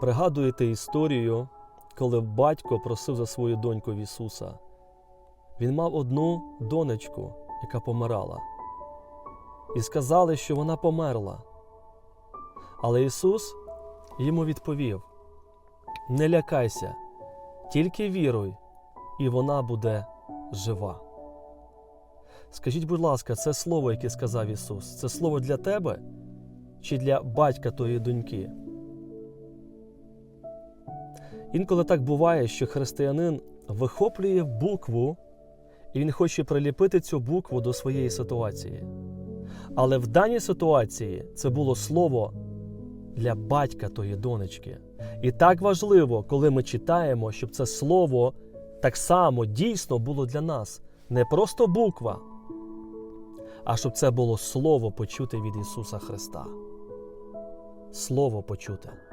Пригадуєте історію, коли батько просив за свою доньку в Ісуса. Він мав одну донечку, яка помирала, і сказали, що вона померла. Але Ісус йому відповів: Не лякайся, тільки віруй, і вона буде жива. Скажіть, будь ласка, це слово, яке сказав Ісус, це слово для тебе чи для батька твоєї доньки? Інколи так буває, що християнин вихоплює букву, і він хоче приліпити цю букву до своєї ситуації. Але в даній ситуації це було слово для батька тої донечки. І так важливо, коли ми читаємо, щоб це слово так само дійсно було для нас. Не просто буква, а щоб це було слово почуте від Ісуса Христа. Слово почуте.